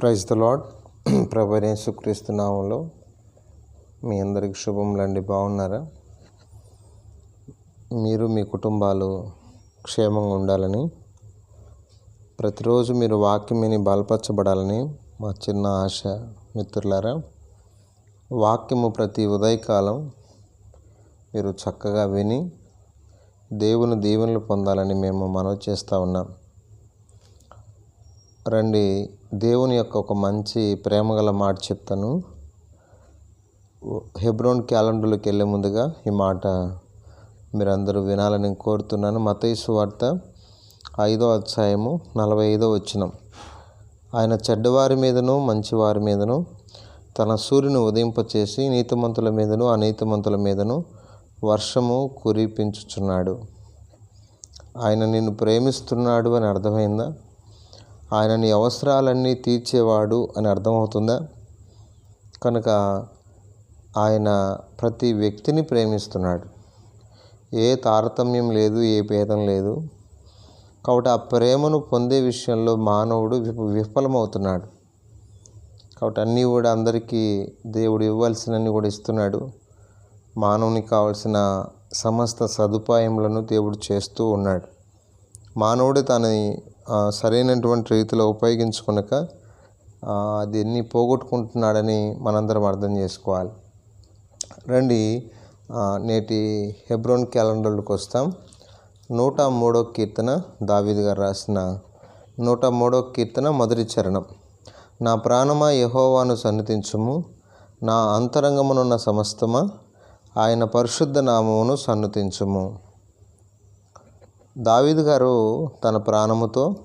Praise the Lord ప్రభు సుక్రీస్తు నామంలో మీ అందరికి శుభములండి బాగున్నారా? మీరు మీ కుటుంబాలు క్షేమంగా ఉండాలని ప్రతిరోజు మీరు వాక్యమిని బలపరచబడాలని మా చిన్న ఆశ మిత్రులారా వాక్యము ప్రతి ఉదయకాలం మీరు చక్కగా విని దేవుని దీవెనలు పొందాలని మేము మనవి చేస్తూ ఉన్నాం. రండి దేవుని యొక్క ఒక మంచి ప్రేమగల మాట చెప్తాను. హెబ్రోన్ క్యాలెండర్లోకి వెళ్ళే ముందుగా ఈ మాట మీరందరూ వినాలని కోరుతున్నాను. మతయసు వార్త ఐదో అధ్యాయము నలభై ఐదో వచ్చినం ఆయన చెడ్డవారి మీదను మంచివారి మీదను తన సూర్యుని ఉదయింపచేసి నీతిమంతుల మీదను అనీతిమంతుల మీదను వర్షము కురిపించుచున్నాడు. ఆయన నిన్ను ప్రేమిస్తున్నాడు అని అర్థమైందా? ఆయన నీ అవసరాలన్నీ తీర్చేవాడు అని అర్థమవుతుందా? కనుక ఆయన ప్రతి వ్యక్తిని ప్రేమిస్తున్నాడు. ఏ తారతమ్యం లేదు ఏ భేదం లేదు. కాబట్టి ఆ ప్రేమను పొందే విషయంలో మానవుడు విఫలమవుతున్నాడు. కాబట్టి అన్నీ కూడా అందరికీ దేవుడు ఇవ్వాల్సినన్ని కూడా ఇస్తున్నాడు. మానవునికి కావాల్సిన సమస్త సదుపాయములను దేవుడు చేస్తూ ఉన్నాడు. మానవుడు తనని సరైనటువంటి రీతిలో ఉపయోగించుకునక దీన్ని పోగొట్టుకుంటున్నాడని మనందరం అర్థం చేసుకోవాలి. రండి నేటి హెబ్రోన్ క్యాలెండర్లకు వస్తాం. నూట మూడో కీర్తన దావీద్ గారు రాసిన నూట మూడో కీర్తన మొదటి చరణం. నా ప్రాణమా యహోవాను సన్నతించుము నా అంతరంగమునున్న సమస్తమా ఆయన పరిశుద్ధ నామమును సన్నతించుము దావీదు గారు తన ప్రాణముతో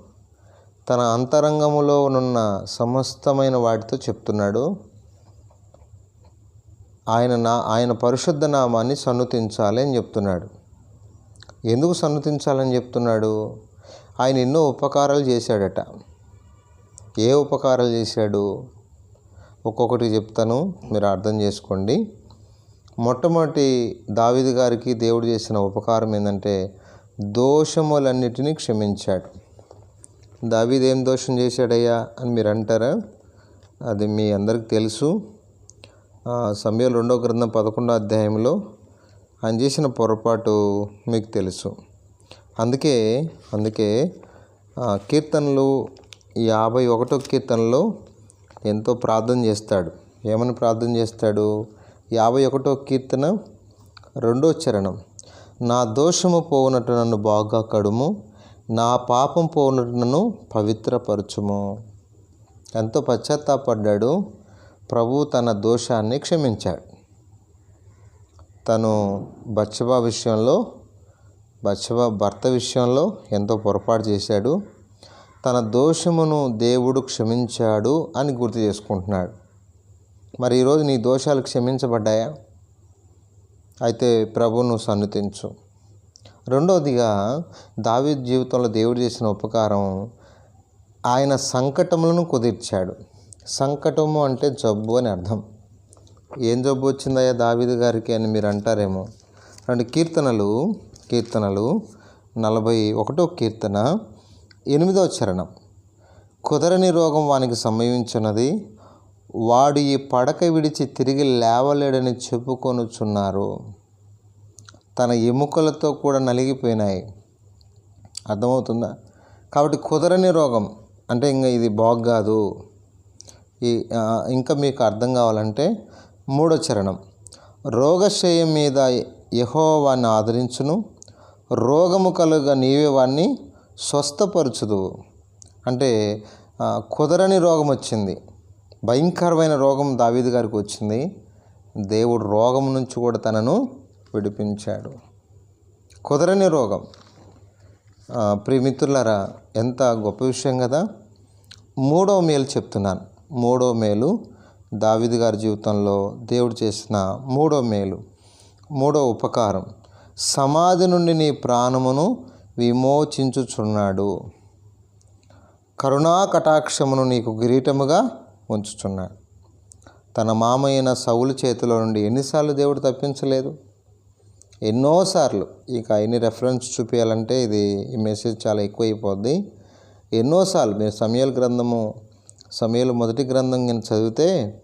తన అంతరంగములో ఉన్న సమస్తమైన వాటితో చెప్తున్నాడు. ఆయన నా ఆయన పరిశుద్ధ నామాన్ని సన్నుతించాలి అని చెప్తున్నాడు. ఎందుకు సన్నుతించాలని చెప్తున్నాడు? ఆయన ఎన్నో ఉపకారాలు చేశాడట. ఏ ఉపకారాలు చేశాడు? ఒక్కొక్కటి చెప్తాను మీరు అర్థం చేసుకోండి. మొట్టమొదటి దావిది గారికి దేవుడు చేసిన ఉపకారం ఏంటంటే దోషములన్నిటినీ క్షమించాడు. దావీదు ఏం దోషం చేశాడయ్యా అని మీరు అంటారా? అది మీ అందరికి తెలుసు. సమయం రెండో గ్రంథం పదకొండో అధ్యాయంలో ఆయన చేసిన పొరపాటు మీకు తెలుసు. అందుకే అందుకే కీర్తనలు యాభై ఒకటో కీర్తనలో ఎంతో ప్రార్థన చేస్తాడు. ఏమని ప్రార్థన చేస్తాడు? యాభై ఒకటో కీర్తన రెండో చరణం. నా దోషము పోవునట్టు నన్ను బాగా కడుము నా పాపం పోవునట్టు నన్ను పవిత్రపరచుము. ఎంతో పశ్చాత్తాపడ్డాడు. ప్రభు తన దోషాన్ని క్షమించాడు. తను బచ్చబా విషయంలో బచ్చబా భర్త విషయంలో ఎంతో పొరపాటు చేశాడు. తన దోషమును దేవుడు క్షమించాడు అని గుర్తు చేసుకుంటున్నాడు. మరి ఈరోజు నీ దోషాలు క్షమించబడ్డాయా? అయితే ప్రభును సన్నిధించు. రెండవదిగా దావి జీవితంలో దేవుడు చేసిన ఉపకారం ఆయన సంకటములను కుదిర్చాడు. సంకటము అంటే జబ్బు అని అర్థం. ఏం జబ్బు వచ్చిందయ్యా దావిది గారికి అని మీరు అంటారేమో. రెండు కీర్తనలు కీర్తనలు నలభై ఒకటో కీర్తన ఎనిమిదో చరణం. కుదరని రోగం వానికి సంభవించినది వాడు ఈ పడక విడిచి తిరిగి లేవలేడని చెప్పుకొనుచున్నారు. తన ఎముకలతో కూడా నలిగిపోయినాయి. అర్థమవుతుందా? కాబట్టి కుదరని రోగం. అంటే ఇంకా ఇది బాగాదు ఈ ఇంకా మీకు అర్థం కావాలంటే మూడో చరణం. రోగశయం మీద యహో వాడిని ఆదరించును. రోగము కలుగా నీవే వాడిని స్వస్థపరచుదువు. అంటే కుదరని రోగం వచ్చింది భయంకరమైన రోగం దావీదు గారికి వచ్చింది. దేవుడు రోగం నుంచి కూడా తనను విడిపించాడు. కుదరని రోగం. ప్రియమిత్రులారా ఎంత గొప్ప విషయం కదా. మూడో మేలు చెప్తున్నాను. మూడో మేలు దావిది గారి జీవితంలో దేవుడు చేసిన మూడో మేలు. మూడో ఉపకారం. సమాధి నుండి నీ ప్రాణమును విమోచించుచున్నాడు. కరుణా కటాక్షమును నీకు కిరీటముగా ఉంచుచున్నాడు తన మామయ్యన సౌలు చేతిలో నుండి ఎన్నిసార్లు దేవుడు తప్పించలేదు? ఎన్నోసార్లు. ఇక ఎన్ని రెఫరెన్స్ చూపించాలంటే ఇది ఈ మెసేజ్ చాలా ఎక్కువ అయిపోద్ది ఎన్నోసార్లు. మీరు సమయాల గ్రంథము సమయాలు మొదటి గ్రంథం నేను చదివితే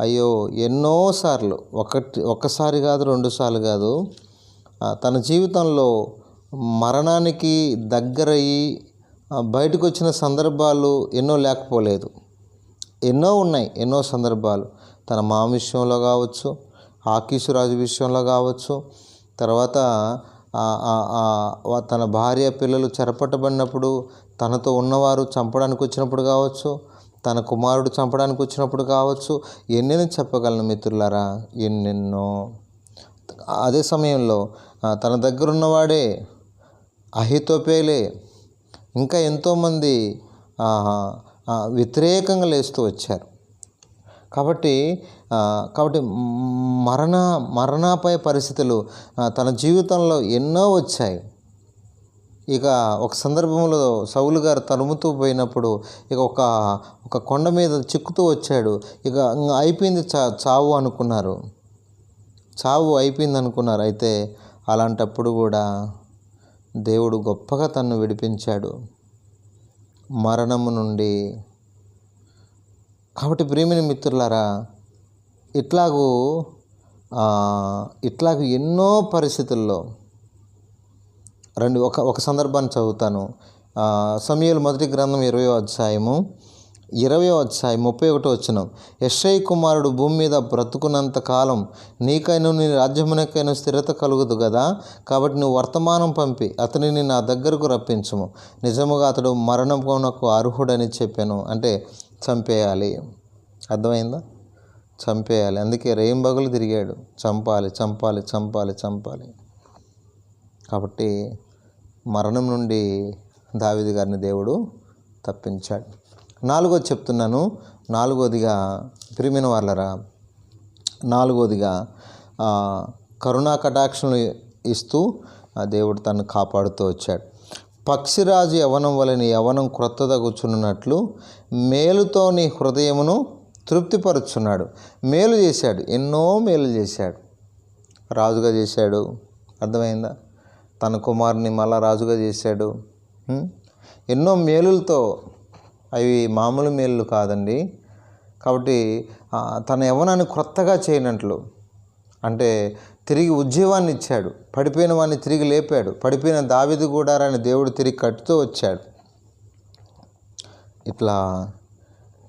అయ్యో ఎన్నోసార్లు. ఒకటి ఒక్కసారి కాదు రెండుసార్లు కాదు. తన జీవితంలో మరణానికి దగ్గరయ్యి బయటకు వచ్చిన సందర్భాలు ఎన్నో లేకపోలేదు. ఎన్నో ఉన్నాయి ఎన్నో సందర్భాలు. తన మామ విషయంలో కావచ్చు ఆకీసు రాజు విషయంలో కావచ్చు తర్వాత తన భార్య పిల్లలు చెరపట్టబడినప్పుడు తనతో ఉన్నవారు చంపడానికి వచ్చినప్పుడు కావచ్చు తన కుమారుడు చంపడానికి వచ్చినప్పుడు కావచ్చు ఎన్నెన్నో చెప్పగలను మిత్రులారా ఎన్నెన్నో. అదే సమయంలో తన దగ్గర ఉన్నవాడే అహితోపేలే ఇంకా ఎంతోమంది వ్యతిరేకంగా లేస్తూ వచ్చారు. కాబట్టి కాబట్టి మరణ మరణాపాయ పరిస్థితులు తన జీవితంలో ఎన్నో వచ్చాయి. ఇక ఒక సందర్భంలో సౌలు గారు తరుముతూ పోయినప్పుడు ఇక ఒక ఒక కొండ మీద చిక్కుతూ వచ్చాడు. ఇక అయిపోయింది చా చావు అనుకున్నారు. చావు అయిపోయింది అనుకున్నారు. అయితే అలాంటప్పుడు కూడా దేవుడు గొప్పగా తన్ను విడిపించాడు. మరణము నుండి. కాబట్టి ప్రేమిని మిత్రులారా ఇట్లాగూ ఇట్లాగ ఇట్లాగూ ఎన్నో పరిస్థితుల్లో రెండు ఒక ఒక సందర్భాన్ని చదువుతాను. సమయంలో మొదటి గ్రంథం ఇరవయో అధ్యాయము. ఇరవై అధ్యాయం ముప్పై ఒకటో వచ్చిన యశ్ఐ కుమారుడు భూమి మీద బ్రతుకున్నంత కాలం నీకైనా నీ రాజ్యమునకైనా స్థిరత కలుగుదు కదా కాబట్టి నువ్వు వర్తమానం పంపి అతనిని నా దగ్గరకు రప్పించుము. నిజముగా అతడు మరణమునకు అర్హుడని చెప్పాను. అంటే చంపేయాలి. అర్థమైందా? చంపేయాలి. అందుకే రేయింబగులు తిరిగాడు. చంపాలి చంపాలి చంపాలి చంపాలి. కాబట్టి మరణం నుండి దావిది గారిని దేవుడు తప్పించాడు. నాలుగోది చెప్తున్నాను. నాలుగోదిగా ప్రిమిన వాళ్ళరా నాలుగోదిగా కరుణా కటాక్షలు ఇస్తూ ఆ దేవుడు తను కాపాడుతూ వచ్చాడు. పక్షిరాజు యవనం వలని యవనం క్రొత్తదగుచున్నట్లు మేలుతో నీ హృదయమును తృప్తిపరుచున్నాడు. మేలు చేశాడు. ఎన్నో మేలు చేశాడు. రాజుగా చేశాడు. అర్థమైందా? తన కుమారుని మళ్ళా రాజుగా చేశాడు. ఎన్నో మేలులతో అవి మామూలు మేలు కాదండి. కాబట్టి తన యవ్వనాన్ని క్రొత్తగా చేయనట్లు. అంటే తిరిగి ఉద్యోగాన్ని ఇచ్చాడు. పడిపోయిన వాడిని తిరిగి లేపాడు. పడిపోయిన దావిది గుడారాన్ని దేవుడు తిరిగి కట్టుతూ వచ్చాడు. ఇట్లా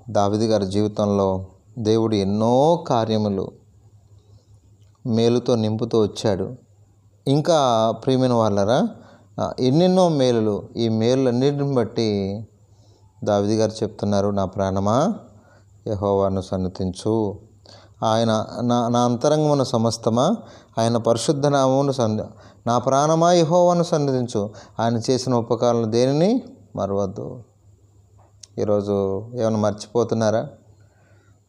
దావిది గారి జీవితంలో దేవుడు ఎన్నో కార్యములు మేలుతో నింపుతూ వచ్చాడు. ఇంకా ప్రియమైన వాళ్ళరా ఎన్నెన్నో మేలులు ఈ మేలులన్నిటిని బట్టి దావిది గారు చెప్తున్నారు నా ప్రాణమా? యహోవాను సన్నతించు. ఆయన నా నా అంతరంగమున సమస్తమా? ఆయన పరిశుద్ధ నామమును సన్ని నా ప్రాణమా? యహోవాను సన్నతించు. ఆయన చేసిన ఉపకారాలు దేనిని? మరవద్దు. ఈరోజు ఏమైనా మర్చిపోతున్నారా?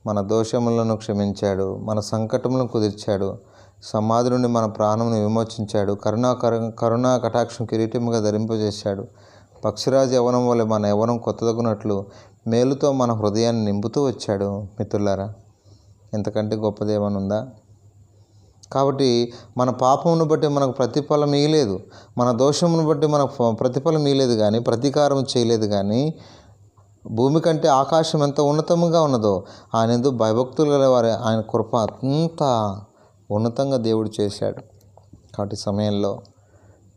మన దోషములను క్షమించాడు మన సంకటములను కుదిర్చాడు సమాధి నుండి మన ప్రాణమును విమోచించాడు కరుణా కరుణా కటాక్షం కిరీటముగా ధరింపజేశాడు. పక్షిరాజు యవనం వల్ల మన యవనం కొత్తదగునట్లు మేలుతో మన హృదయాన్ని నింపుతూ వచ్చాడు మిత్రులారా. ఎంతకంటే గొప్పదేమనుందా? కాబట్టి మన పాపమును బట్టి మనకు ప్రతిఫలం ఇయలేదు మన దోషమును బట్టి మనకు ప్రతిఫలం ఇయలేదు కానీ ప్రతీకారం చేయలేదు కానీ భూమి కంటే ఆకాశం ఎంత ఉన్నతముగా ఉన్నదో ఆయన ఎందుకు భయభక్తులు గల వారి ఆయన కృప అంత ఉన్నతంగా దేవుడు చేశాడు. కాబట్టి సమయంలో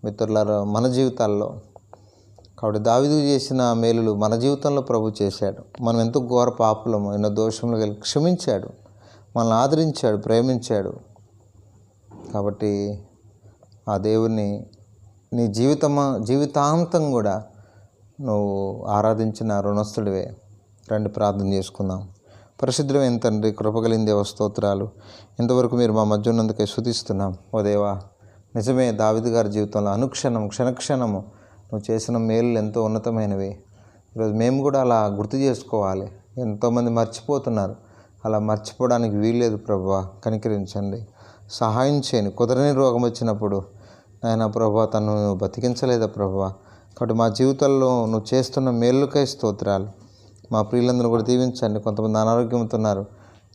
మిత్రులారా మన జీవితాల్లో కాబట్టి దావిదు చేసిన మేలులు మన జీవితంలో ప్రభు చేశాడు. మనం ఎంతో ఘోర పాపులము ఎన్నో దోషములు కలిగి క్షమించాడు. మనల్ని ఆదరించాడు ప్రేమించాడు. కాబట్టి ఆ దేవుని నీ జీవితమ జీవితాంతం కూడా నువ్వు ఆరాధించిన రుణస్థుడివే. రండి ప్రార్థన చేసుకుందాం. పరిశుద్ధమైన తండ్రి కృపగలింది దేవ స్తోత్రాలు. ఇంతవరకు మీరు మా మధ్య ఉన్నందుకే శుతిస్తున్నాం ఓ దేవా నిజమే దావిద్ గారి జీవితంలో అనుక్షణం క్షణక్షణము నువ్వు చేసిన మేలు ఎంతో ఉన్నతమైనవి. ఈరోజు మేము కూడా అలా గుర్తు చేసుకోవాలి. ఎంతోమంది మర్చిపోతున్నారు. అలా మర్చిపోవడానికి వీల్లేదు ప్రభా. కనికరించండి. సహాయం చేయండి. కుదరని రోగం వచ్చినప్పుడు నాయన ప్రభా తను బతికించలేదా ప్రభా? కాబట్టి మా జీవితాల్లో నువ్వు చేస్తున్న మేలుకై స్తోత్రాలు. మా ప్రియులందరూ కూడా దీవించండి. కొంతమంది అనారోగ్యంతో ఉన్నారు.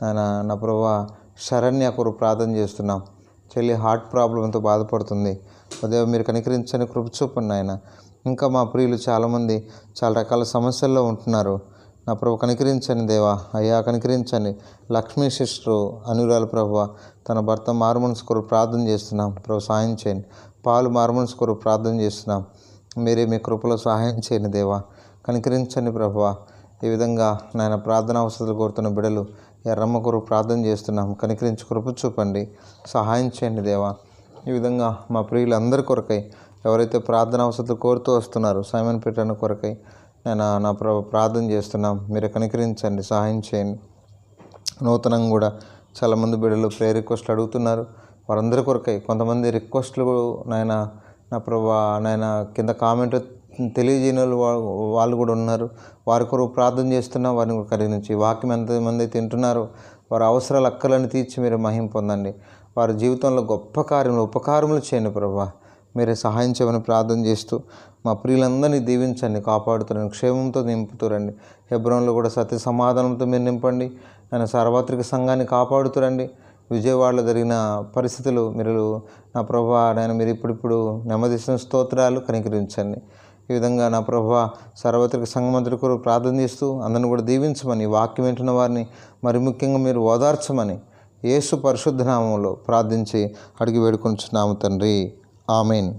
నాయన నా ప్రభా శరణ్య కొరకు ప్రార్థన చేస్తున్నాం. చెల్లి హార్ట్ ప్రాబ్లంతో బాధపడుతుంది. ఉదయం మీరు కనికరించని కృప చూపండి ఆయన ఇంకా మా ప్రియులు చాలామంది చాలా రకాల సమస్యల్లో ఉంటున్నారు. నా ప్రభు కనికరించండి దేవా. అయ్యా కనికరించండి. లక్ష్మీ సిస్టరు అనురాలు ప్రభు తన భర్త మారుమనసు కొరకు ప్రార్థన చేస్తున్నాం. ప్రభు సహాయం చేయండి. పాలు మారుమనసు కొరకు ప్రార్థన చేస్తున్నాం. మీరే మీ కృపలో సహాయం చేయండి దేవా. కనికరించండి ప్రభువా ఈ విధంగా నాయన ప్రార్థన అవసరాలు కోరుతున్న బిడలు ఎర్రమ్మ కొరకు ప్రార్థన చేస్తున్నాం. కనికరించి కృప చూపండి. సహాయం చేయండి దేవా. ఈ విధంగా మా ప్రియులందరి కొరకై ఎవరైతే ప్రార్థన అవసరాలు కోరుతూ వస్తున్నారో సైమన్ పీఠాన్ని కొరకై నేను నా ప్రభు ప్రార్థన చేస్తున్నాం. మీరు కనికరించండి సహాయం చేయండి. నూతనంగా కూడా చాలామంది బిడ్డలు ప్రే రిక్వెస్ట్లు అడుగుతున్నారు. వారందరి కొరకై కొంతమంది రిక్వెస్ట్లు నాయన నా ప్రభా నాయన కింద కామెంట్ తెలియజేయని వాళ్ళు వాళ్ళు కూడా ఉన్నారు. వారి కొరకు ప్రార్థన చేస్తున్నా. వారిని కూడా కరిగించి వాక్యం ఎంతమంది తింటున్నారో వారి అవసరాలు అక్కలను తీర్చి మీరు మహిం పొందండి. వారి జీవితంలో గొప్ప కార్యములు ఉపకారములు చేయండి ప్రభా. మీరే సహాయం చేయమని ప్రార్థన చేస్తూ మా ప్రియులందరినీ దీవించండి కాపాడుతురండి క్షేమంతో నింపుతురండి హెబ్రోన్లో కూడా సత్య సమాధానంతో మీరు నింపండి. ఆయన సార్వత్రిక సంఘాన్ని కాపాడుతురండి విజయవాడలో జరిగిన పరిస్థితులు మీరు నా ప్రభా నేను మీరు ఇప్పుడిప్పుడు నెమ్మదిస్తున్న స్తోత్రాలు కనికరించండి. ఈ విధంగా నా ప్రభా సార్వత్రిక సంఘమంతుడి కొరకు ప్రార్థన చేస్తూ అందరిని కూడా దీవించమని వాక్యం వింటున్న వారిని మరి ముఖ్యంగా మీరు ఓదార్చమని యేసు పరిశుద్ధ నామంలో ప్రార్థించి అడిగి వేడుకొంచున్నాము తండ్రి. ஆமீன்